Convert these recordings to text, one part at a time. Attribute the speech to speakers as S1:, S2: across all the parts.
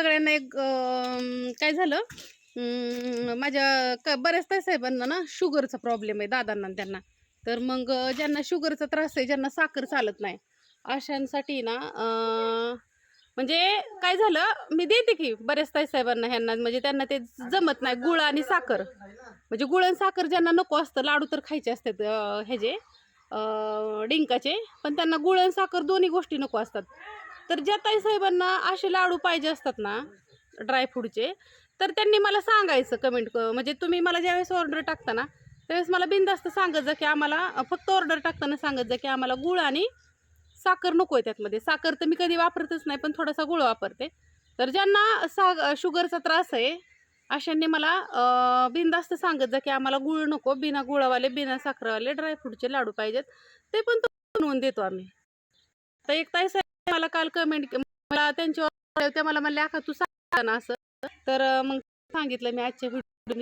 S1: सगळ्यांना एक काय झालं? माझ्या क बऱ्याच ताई साहेबांना ना शुगरचा प्रॉब्लेम आहे दादांना त्यांना. तर मग ज्यांना शुगरचा त्रास आहे ज्यांना साखर चालत नाही अशांसाठी ना म्हणजे काय झालं? मी देते की बऱ्याच ताई साहेबांना ह्यांना म्हणजे त्यांना ते जमत नाही गुळ आणि साखर. म्हणजे गुळ आणि साखर ज्यांना नको असतं लाडू तर खायचे असतात ह्याचे डिंकाचे पण त्यांना गुळ आणि साखर दोन्ही गोष्टी नको असतात. तर ज्या ताई साहेबांना असे लाडू पाहिजे असतात ना ड्रायफ्रूटचे तर त्यांनी मला सांगायचं कमेंट म्हणजे तुम्ही मला ज्यावेळेस ऑर्डर टाकता ना त्यावेळेस मला बिनधास्त सांगत जा की आम्हाला फक्त ऑर्डर टाकताना सांगत जा की आम्हाला गुळ आणि साखर नको आहे त्यातमध्ये. साखर तर मी कधी वापरतच नाही पण थोडासा गुळ वापरते. तर ज्यांना सा शुगरचा त्रास आहे अशांनी मला अं, बिनधास्त सांगत जा की आम्हाला गुळ नको बिना गुळावाले बिना साखरवाले ड्रायफ्रूटचे लाडू पाहिजेत. ते पण तो बनवून देतो आम्ही. तर एक ताई मला काल कमेंट मला त्यांची order मला म्हणले आखा तू सांग ना असं. तर मग सांगितलं मी आजच्या व्हिडिओ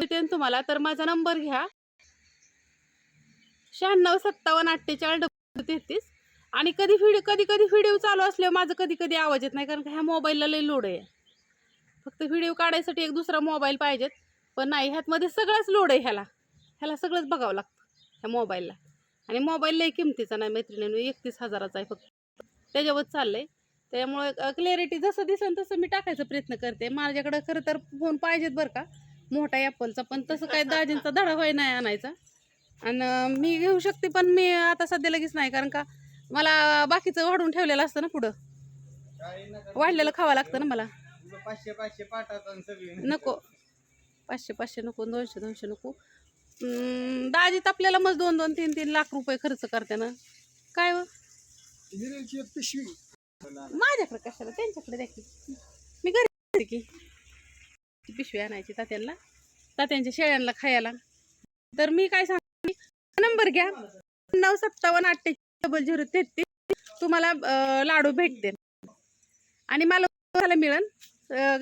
S1: मी तुम्हाला तर माझा नंबर घ्या. शहाण्णव सत्तावन्न अठ्ठेचाळीस डबल तेहतीस. आणि कधी व्हिडिओ कधी कधी व्हिडिओ चालू असल्यावर माझं कधी कधी आवाज येत नाही कारण का ह्या मोबाईलला लई लोड आहे. फक्त व्हिडिओ काढायसाठी एक दुसरा मोबाईल पाहिजेत. पण नाही ह्यातमध्ये सगळंच लोड आहे ह्याला. ह्याला सगळंच बघावं लागतं ह्या मोबाईलला आणि मोबाईल लई किमतीचा नाही मैत्रिणीनं एकतीस हजाराचा आहे फक्त. त्याच्यावर चाललंय. त्यामुळे क्लॅरिटी जसं दिसेल तसं मी टाकायचा प्रयत्न करते. माझ्याकडं खरं तर फोन पाहिजेत बरं का. मोठा ॲपलचा पण तसं काय दाजींचा धडा व्हाय नाही आणायचा. आणि मी घेऊ शकते पण मी आता सध्या लगेच नाही कारण का मला बाकीचं वाढून ठेवलेलं असतं ना पुढं. वाढलेलं खावं लागतं ना मला.
S2: पाचशे पाचशे सगळी.
S1: नको. पाचशे पाचशे नको दोनशे दोनशे नको. दाजीत आपल्याला मग दोन दोन तीन तीन लाख रुपये खर्च करते ना. काय हो
S2: एक पिशवी
S1: माझ्याकडे कशाला? त्यांच्याकडे द्या की. मी घरी देते की. ती पिशवी आणायची तात्यांना. तात्यांच्या शेळ्यांना खायला. तर मी काय सांग नंबर घ्या. नऊ सत्तावन्न अठ्ठेचाळीस डबल झिरो तेहतीस. तुम्हाला लाडू भेटते आणि मला मसाला मिळेल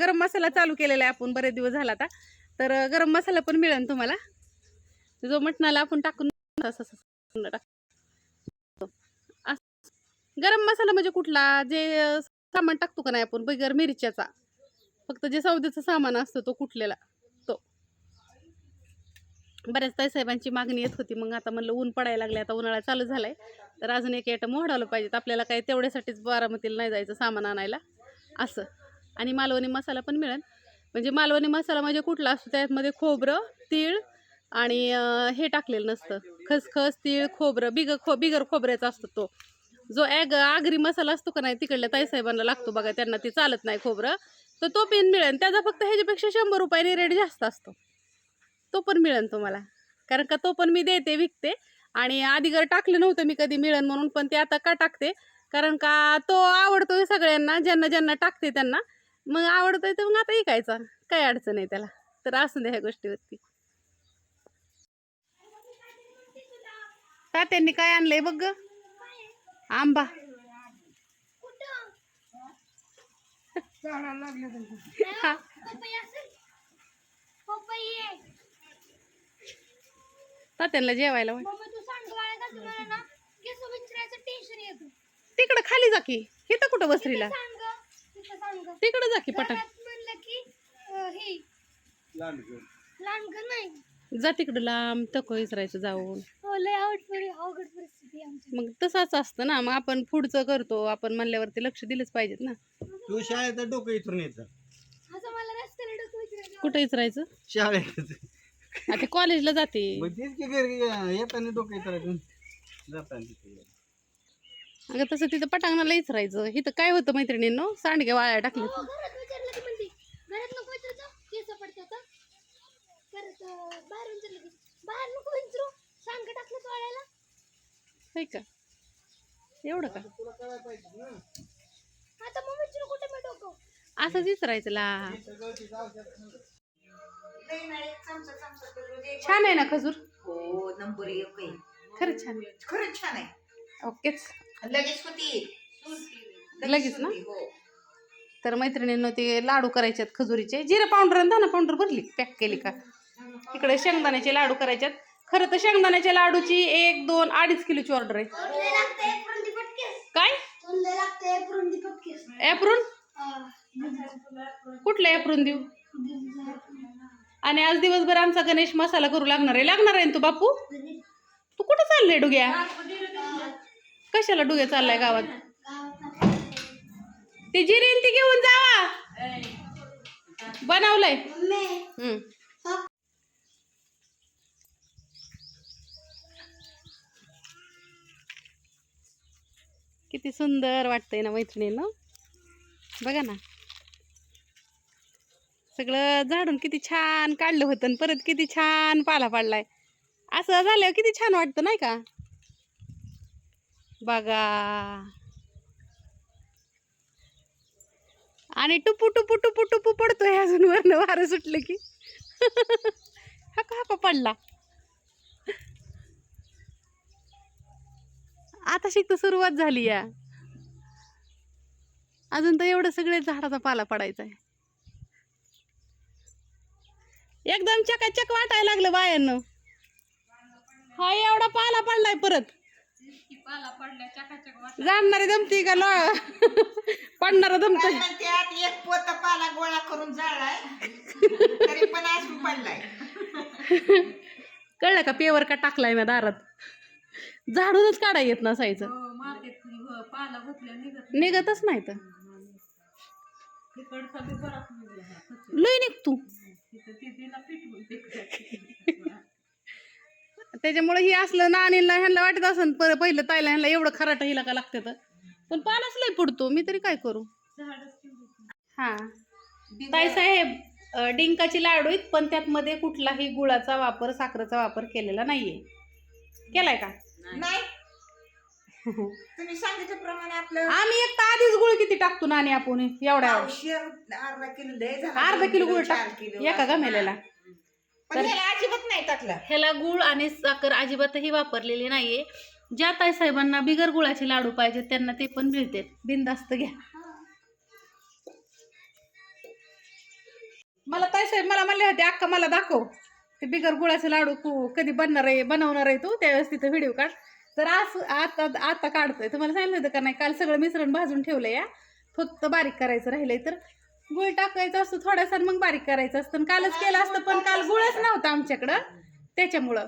S1: गरम मसाला चालू केलेला आहे आपण. बरेच दिवस झाला आता. तर गरम मसाला पण मिळेल तुम्हाला. जो मटणाला आपण टाकून असं- गरम मसाला म्हणजे कुठला? जे सामान टाकतो का नाही आपण? बिगर मिरच्याचा. फक्त जे सौद्याचं सामान असतं तो कुठलेला? तो. बऱ्याच साहेबांची मागणी येत होती. मग आता म्हणलं ऊन पडायला लागले आता उन्हाळा चालू झालाय. तर अजून एक आयटम वाढवलं पाहिजेत. आपल्याला काही तेवढ्यासाठीच बारामतीला नाही जायचं सामान आणायला. असं. आणि मालवणी मसाला पण मिळेल. म्हणजे मालवणी मसाला म्हणजे कुठला असतो? त्यामध्ये खोबरं तीळ आणि हे टाकलेलं नसतं. खसखस तीळ खोबरं बिगर खो बिगर खोबऱ्याचा असतो तो. जो ॲग आगरी मसाला असतो का नाही तिकडल्या ताईसाहेबांना लागतो बघा त्यांना ते चालत नाही खोबरं. तर तो पेन मिळेल. त्याचा फक्त ह्याच्यापेक्षा शंभर रुपयाने रेट जास्त असतो. तो पण मिळेल तुम्हाला. कारण का तो पण मी देते विकते. आणि आधी घर टाकलं नव्हतं मी कधी मिळेल म्हणून पण ते आता का टाकते? कारण का तो आवडतोय सगळ्यांना ज्यांना ज्यांना टाकते त्यांना. मग आवडतोय तर मग आता ऐकायचा काय अडचण आहे त्याला. तर असू दे ह्या गोष्टीवरती. तात्यांनी काय आणलंय बघ ग? आंबा. तात्यांना जेवायला. तिकडं खाली जा की. इथं कुठं बसरीला तिकडं जा की पटन. जा तिकडं लांब तक विसरायचं जाऊन. मग तसंच असतं ना मग आपण पुढचं करतो आपण म्हणल्यावरती लक्ष दिलंच पाहिजेत ना.
S2: तू शाळेत डोकं इथून येत.
S1: कुठं विसरायचं
S2: शाळेत.
S1: आता कॉलेजला जाते.
S2: मग तेच की घरी येताना डोकं इथं जाताना तिथे
S1: अगं तसं तिथं पटांगणाला विसरायचं इथं काय होतं मैत्रिणींनो? सांडगे वाळ्या टाकले होय का? एवढं का? असंच विसरायचं ला छान आहे ना खजूर?
S3: हो नंबर एक आहे.
S1: खरंच छान. आहे.
S3: खरंच छान आहे.
S1: ओकेच.
S3: लगेच होती.
S1: लगेच ना?
S3: हो.
S1: तर मैत्रिणींनो ते लाडू करायचे आहेत खजुरीचे. जिरे पावडर आणि दाना पावडर भरली. पॅक केली का? इकडे शेंगदाण्याचे लाडू करायचे आहेत खरं तर शेंगदाण्याच्या लाडूची एक दोन अडीच किलोची ऑर्डर आहे. काय? ॲप्रून कुठलं ॲप्रून देऊ? आणि आज दिवसभर आमचा गणेश मसाला करू लागणार आहे. लागणार आहे तू बापू? तू कुठं चाललंय डुग्या? कशाला डुग्या चाललाय गावात? ती जिरीन ती घेऊन जावा. बनवलंय. किती सुंदर वाटतंय ना मैत्रिणीनं. बघा ना. सगळं झाडून किती छान काढलं होतं आणि परत किती छान पाला पाडलाय. असं झालं किती छान वाटतं नाही का? बघा. आणि टुपू टुपू टुपू टुपू पडतोय अजून वरनं वारं सुटलं की. हाका हाका पडला. आता शिकत सुरुवात झाली या. अजून तर एवढं सगळे झाडाचा पाला पडायचा आहे एकदम चकाचक वाटायला लागलं बायांनो. हा एवढा पाला पडलाय परत. जाणणारे दमती का लो? पडणार दमत
S3: त्यात एक पोत पाला गोळा करून जाळलाय. तरी पण पडलाय.
S1: कळलं का पेवर का टाकलाय मी दारात? झाडूनच काढा येत नसायचं. निघतच नाही तर. लय निघ तू. त्याच्यामुळे ही असलं नाणीला ह्यांना वाटत असन पर पहिलं ताईला ह्यांना एवढं खराट हिला का लागते तर. पण पालाच लय पडतो मी तरी काय करू? हा. ताई साहेब डिंकाची लाडू आहेत पण त्यात मध्ये कुठलाही गुळाचा वापर साखरेचा वापर केलेला नाहीये. केलाय का?
S3: नाही. तुम्ही सांगितल्याप्रमाणे आपलं
S1: आम्ही एक तर आधीच गुळ किती टाकतो नाणी आपण एवढ्या
S3: अर्धा किलो लय झाला
S1: अर्धा किलो गुळ
S3: चार
S1: टाक
S3: किलो
S1: एका गमेलेला
S3: ना. पण ह्याला अजिबात नाही टाकलं.
S1: ह्याला गुळ आणि साखर अजिबातही वापरलेली नाहीये. ज्या ताई साहेबांना बिगर गुळाचे लाडू पाहिजेत त्यांना ते पण मिळते बिनधास्त घ्या. मला ताई साहेब मला म्हणले होते अक्का मला दाखव. ते बिगर गुळाचे लाडू कु- कधी बनणार आहे बनवणार आहे तू? त्यावेळेस तिथं व्हिडिओ काढ. तर आज आता आता काढतोय. तुम्हाला सांगितलं होतं का नाही काल सगळं मिश्रण भाजून ठेवलं या फक्त बारीक करायचं राहिलंय तर. गुळ टाकायचं असतं थोडासा मग बारीक करायचं असतं. आणि कालच केलं असतं पण काल गुळच नव्हता आमच्याकडं. त्याच्यामुळं.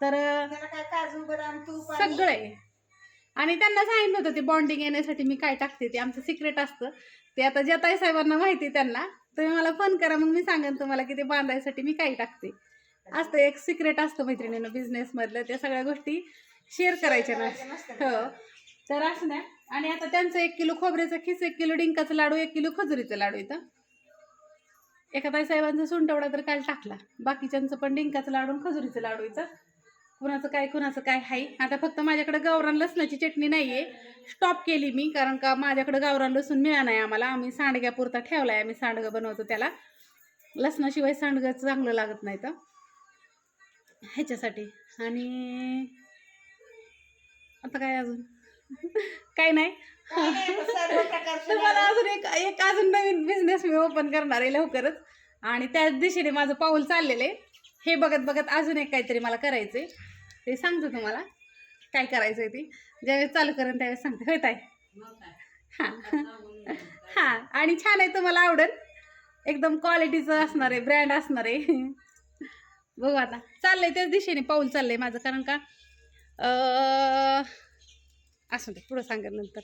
S1: तर
S3: सगळं आहे. आणि-
S1: त्यांना सांगितलं होतं ते बॉन्डिंग येण्यासाठी मी काय टाकते ते आमचं सिक्रेट असतं. ते आता ज्या ताई साहेबांना माहिती आहे त्यांना. तुम्ही मला फोन करा मग मी सांगेन तुम्हाला की ते बांधायसाठी मी काय टाकते. असतं एक सिक्रेट असतं मैत्रिणीनं बिझनेसमधलं त्या सगळ्या गोष्टी शेअर करायच्या ना. हो. तर असं नाही आणि आता त्यांचं एक किलो खोबऱ्याचा खिस एक किलो डिंकाचं लाडू एक किलो खजुरीचं लाडू इथं. एका ताई साहेबांचा सुंटवडा तर काल टाकला. बाकीच्यांचं पण डिंकाचं लाडू आणि खजुरीचं लाडू इथं. कुणाचं काय कुणाचं काय हाय. आता फक्त माझ्याकडे गावरान लसणाची चटणी नाही आहे स्टॉप केली मी कारण का माझ्याकडे गावरान लसूण मिळा नाही आम्हाला. आम्ही सांडग्यापुरता ठेवला आहे आम्ही सांडगं बनवतो त्याला. लसणाशिवाय सांडगं चांगलं लागत नाही तर ह्याच्यासाठी. आणि आता काय अजून? काय नाही.
S3: लाडू.
S1: अजून एक एक अजून नवीन बिझनेस मी ओपन करणार आहे लवकरच. आणि त्याच दिशेने माझं पाऊल चाललेलं आहे. हे बघत बघत अजून एक काहीतरी मला करायचं आहे ते सांगतो तुम्हाला. काय करायचं आहे ते. ज्यावेळेस चालू करेन त्यावेळेस सांगते. होत आहे हां. हां. आणि छान आहे तुम्हाला आवडेल. एकदम क्वालिटीचं असणार आहे ब्रँड असणार आहे. बघू आता. चाललंय त्याच दिशेने पाऊल चाललंय माझं कारण का असं असू दे पुढं सांगेल नंतर.